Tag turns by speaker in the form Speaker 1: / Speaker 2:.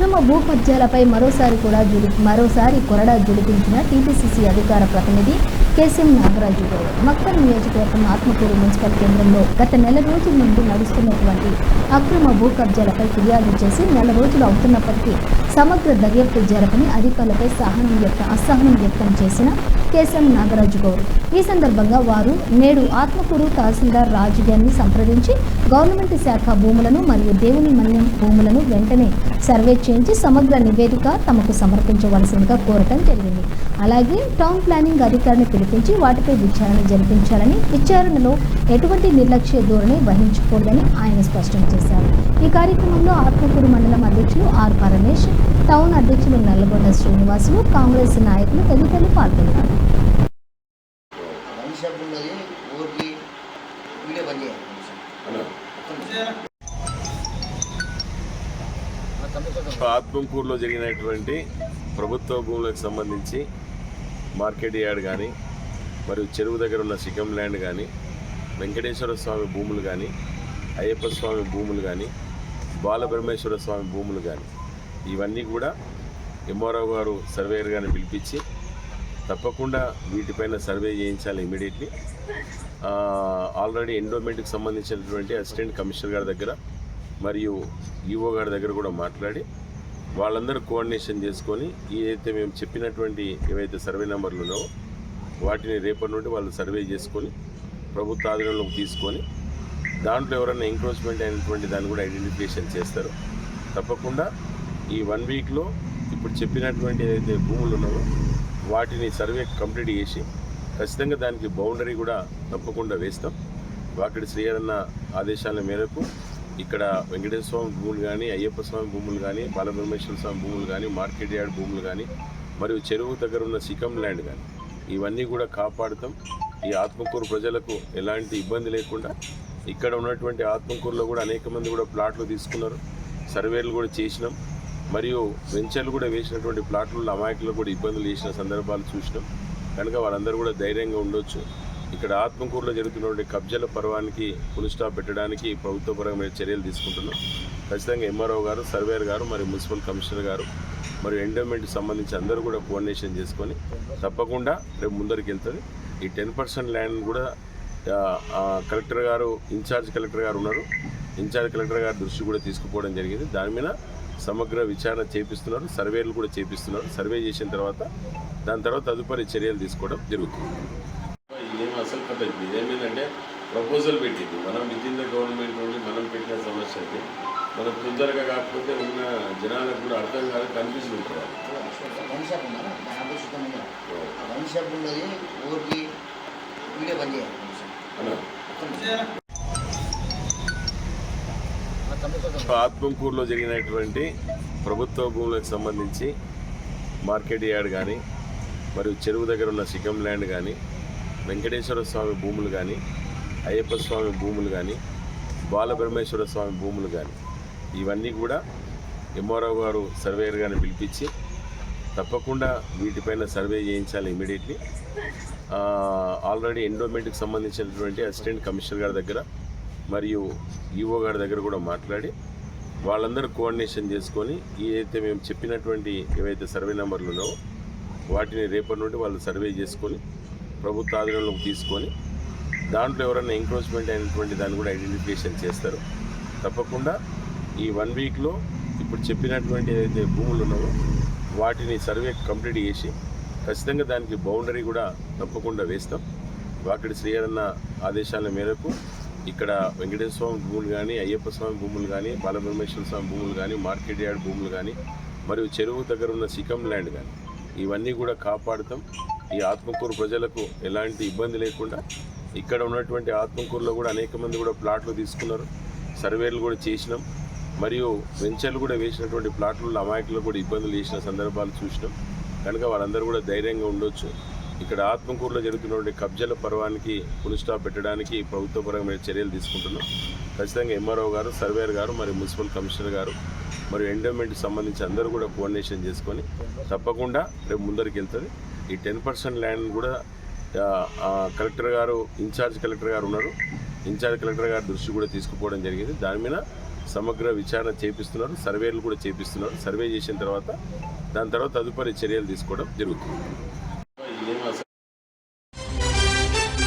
Speaker 1: అక్రమ భూ మరోసారి కూడా జుడి మరోసారి కొరడా జుడిపించిన టీపీసీసీ అధికార ప్రతినిధి కేసీఎం నాగరాజు గౌడ్ మక్కల్ నియోజకవర్గం ఆత్మకూరు మున్సిపల్ కేంద్రంలో గత నెల రోజుల నుండి నడుస్తున్నటువంటి అక్రమ భూ కబ్జాలపై ఫిర్యాదు చేసి నెల రోజులు అవుతున్నప్పటికీ సమగ్ర దర్యాప్తు జరపని అధికారులపై సహనం వ్యక్తం అసహనం వ్యక్తం చేసిన కేసీఎం నాగరాజు గౌడ్ ఈ సందర్భంగా వారు నేడు ఆత్మకూరు తహసీల్దార్ రాజు గారిని సంప్రదించి గవర్నమెంట్ శాఖ భూములను మరియు దేవుని మన్యం భూములను వెంటనే సర్వే చేయించి సమగ్ర నివేదిక తమకు సమర్పించవలసిందిగా కోరటం జరిగింది. అలాగే టౌన్ ప్లానింగ్ అధికారిని పిలిపించి వాటిపై విచారణ జరిపించాలని విచారణలో ఎటువంటి నిర్లక్ష్య ధోరణి వహించకూడదని ఆయన స్పష్టం చేశారు. ఈ కార్యక్రమంలో ఆత్మకూరు మండలం అధ్యక్షులు ఆర్ పరమేష్ టౌన్ అధ్యక్షులు నల్లగొండ శ్రీనివాసులు కాంగ్రెస్ నాయకులు తదితరులు పాల్గొన్నారు.
Speaker 2: ఆత్మకూరులో జరిగినటువంటి ప్రభుత్వ భూములకు సంబంధించి మార్కెట్ యార్డ్ కానీ మరియు చెరువు దగ్గర ఉన్న సికం ల్యాండ్ కానీ వెంకటేశ్వర స్వామి భూములు కానీ అయ్యప్ప స్వామి భూములు కానీ బాలబ్రహ్మేశ్వర స్వామి భూములు కానీ ఇవన్నీ కూడా ఎంఆర్ఓ గారు సర్వేయర్ గారిని పిలిపించి తప్పకుండా వీటిపైన సర్వే చేయించాలి ఇమీడియట్లీ. ఆల్రెడీ ఎండోమెంట్కి సంబంధించినటువంటి అసిస్టెంట్ కమిషనర్ గారి దగ్గర మరియు ఈఓ గారి దగ్గర కూడా మాట్లాడి వాళ్ళందరూ కోఆర్డినేషన్ చేసుకొని ఏదైతే మేము చెప్పినటువంటి ఏవైతే సర్వే నెంబర్లు ఉన్నావో వాటిని రేపటి నుండి వాళ్ళు సర్వే చేసుకొని ప్రభుత్వ ఆధీనంలోకి తీసుకొని దాంట్లో ఎవరైనా ఎంక్రోచ్మెంట్ అయినటువంటి దాన్ని కూడా ఐడెంటిఫికేషన్ చేస్తారు. తప్పకుండా ఈ వన్ వీక్లో ఇప్పుడు చెప్పినటువంటి ఏదైతే భూములు ఉన్నాయో వాటిని సర్వే కంప్లీట్ చేసి ఖచ్చితంగా దానికి బౌండరీ కూడా తప్పకుండా వేస్తాం. వాకిడి శ్రీహరన్న ఆదేశాల మేరకు ఇక్కడ వెంకటేశ్వర స్వామి భూములు కానీ అయ్యప్ప స్వామి భూములు కానీ బాలబ్రహ్మేశ్వర స్వామి భూములు కానీ మార్కెట్ యార్డ్ భూములు కానీ మరియు చెరువు దగ్గర ఉన్న సికం ల్యాండ్ కానీ ఇవన్నీ కూడా కాపాడుతాం. ఈ ఆత్మకూరు ప్రజలకు ఎలాంటి ఇబ్బంది లేకుండా ఇక్కడ ఉన్నటువంటి ఆత్మకూరులో కూడా అనేక మంది కూడా ప్లాట్లు తీసుకున్నారు. సర్వేలు కూడా చేసినాం. మరియు వెంచర్లు కూడా వేసినటువంటి ప్లాట్లలో అమాయకులు కూడా ఇబ్బందులు చేసిన సందర్భాలు చూసినాం. కనుక వాళ్ళందరూ కూడా ధైర్యంగా ఉండొచ్చు. ఇక్కడ ఆత్మకూరులో జరుగుతున్నటువంటి కబ్జాల పర్వానికి ఫుల్ పెట్టడానికి ప్రభుత్వపరమైన చర్యలు తీసుకుంటున్నాం. ఖచ్చితంగా ఎంఆర్ఓ గారు సర్వేయర్ గారు మరియు మున్సిపల్ కమిషనర్ గారు మరియు ఎండోమెంట్కి సంబంధించి అందరూ కూడా కోఆర్డినేషన్ చేసుకొని తప్పకుండా రేపు ముందరికి వెళ్తుంది ఈ టెన్ పర్సెంట్ ల్యాండ్ కూడా కలెక్టర్ గారు ఇన్ఛార్జ్ కలెక్టర్ గారు ఉన్నారు. ఇన్ఛార్జ్ కలెక్టర్ గారి దృష్టి కూడా తీసుకుపోవడం జరిగింది. దాని మీద సమగ్ర విచారణ చేపిస్తున్నారు. సర్వేలు కూడా చేపిస్తున్నారు. సర్వే చేసిన తర్వాత దాని తర్వాత తదుపరి చర్యలు తీసుకోవడం జరుగుతుంది. ఇదేం అసలు పద్ధతి? ఇదేంటంటే ప్రపోజల్ పెట్టింది. మనం విత్ ద గవర్నమెంట్ నుండి మనం పెట్టిన సమస్య అయితే మనం తొందరగా కాకపోతే ఉన్న జనాలకు కూడా అర్థం కాదు కన్ఫ్యూజన్
Speaker 3: ఉన్నది ఊరికి వీడియో పని చేయాలి
Speaker 2: అలా ఆత్మకూరులో జరిగినటువంటి ప్రభుత్వ భూములకు సంబంధించి మార్కెట్ యార్డ్ కానీ మరియు చెరువు దగ్గర ఉన్న సికం ల్యాండ్ కానీ వెంకటేశ్వర స్వామి భూములు కానీ అయ్యప్ప స్వామి భూములు కానీ బాలబ్రహ్మేశ్వర స్వామి భూములు కానీ ఇవన్నీ కూడా ఎంఆర్ఓ గారు సర్వేయర్ గారిని పిలిపించి తప్పకుండా వీటిపైన సర్వే చేయించాలి ఇమీడియట్లీ. ఆల్రెడీ ఎండోమెంట్కి సంబంధించినటువంటి అసిస్టెంట్ కమిషనర్ గారి దగ్గర మరియు ఈఓ గారి దగ్గర కూడా మాట్లాడి వాళ్ళందరూ కోఆర్డినేషన్ చేసుకొని ఏదైతే మేము చెప్పినటువంటి ఏవైతే సర్వే నెంబర్లు ఉన్నావో వాటిని రేపటి నుండి వాళ్ళు సర్వే చేసుకొని ప్రభుత్వ ఆధీనంలోకి తీసుకొని దాంట్లో ఎవరైనా ఎంక్రోచ్మెంట్ అయినటువంటి దాన్ని కూడా ఐడెంటిఫికేషన్ చేస్తారు. తప్పకుండా ఈ వన్ వీక్లో ఇప్పుడు చెప్పినటువంటి ఏదైతే భూములు ఉన్నావో వాటిని సర్వే కంప్లీట్ చేసి ఖచ్చితంగా దానికి బౌండరీ కూడా తప్పకుండా వేస్తాం. వాకిడి శ్రీహరన్న ఆదేశాల మేరకు ఇక్కడ వెంకటేశ్వర స్వామి భూములు కానీ అయ్యప్ప స్వామి భూములు కానీ బాలబ్రహ్మేశ్వర స్వామి భూములు కానీ మార్కెట్ యార్డ్ భూములు కానీ మరియు చెరువు దగ్గర ఉన్న సికం ల్యాండ్ కానీ ఇవన్నీ కూడా కాపాడుతాం. ఈ ఆత్మకూరు ప్రజలకు ఎలాంటి ఇబ్బంది లేకుండా ఇక్కడ ఉన్నటువంటి ఆత్మకూరులో కూడా అనేక మంది కూడా ప్లాట్లు తీసుకున్నారు. సర్వేలు కూడా చేసినాం. మరియు వెంచర్లు కూడా వేసినటువంటి ప్లాట్లలో అమాయకులు కూడా ఇబ్బందులు చేసిన సందర్భాలు చూసినాం. కనుక వాళ్ళందరూ కూడా ధైర్యంగా ఉండొచ్చు. ఇక్కడ ఆత్మకూరులో జరుగుతున్నటువంటి కబ్జాల పర్వానికి పులిస్టాప్ పెట్టడానికి ప్రభుత్వపరమైన చర్యలు తీసుకుంటున్నాం. ఖచ్చితంగా ఎంఆర్ఓ గారు సర్వేయర్ గారు మరియు మున్సిపల్ కమిషనర్ గారు మరియు ఎండోమెంట్ సంబంధించి అందరూ కూడా కోఆర్డినేషన్ చేసుకొని తప్పకుండా రేపు ముందరికి వెళ్తుంది. ఈ టెన్ పర్సెంట్ ల్యాండ్ కూడా కలెక్టర్ గారు ఇన్ఛార్జ్ కలెక్టర్ గారు ఉన్నారు. ఇన్ఛార్జ్ కలెక్టర్ గారి దృష్టి కూడా తీసుకుపోవడం జరిగింది. దాని మీద సమగ్ర విచారణ చేపిస్తున్నారు సర్వేలు కూడా చేపిస్తున్నారు. సర్వే చేసిన తర్వాత దాని తర్వాత తదుపరి చర్యలు తీసుకోవడం జరుగుతుంది.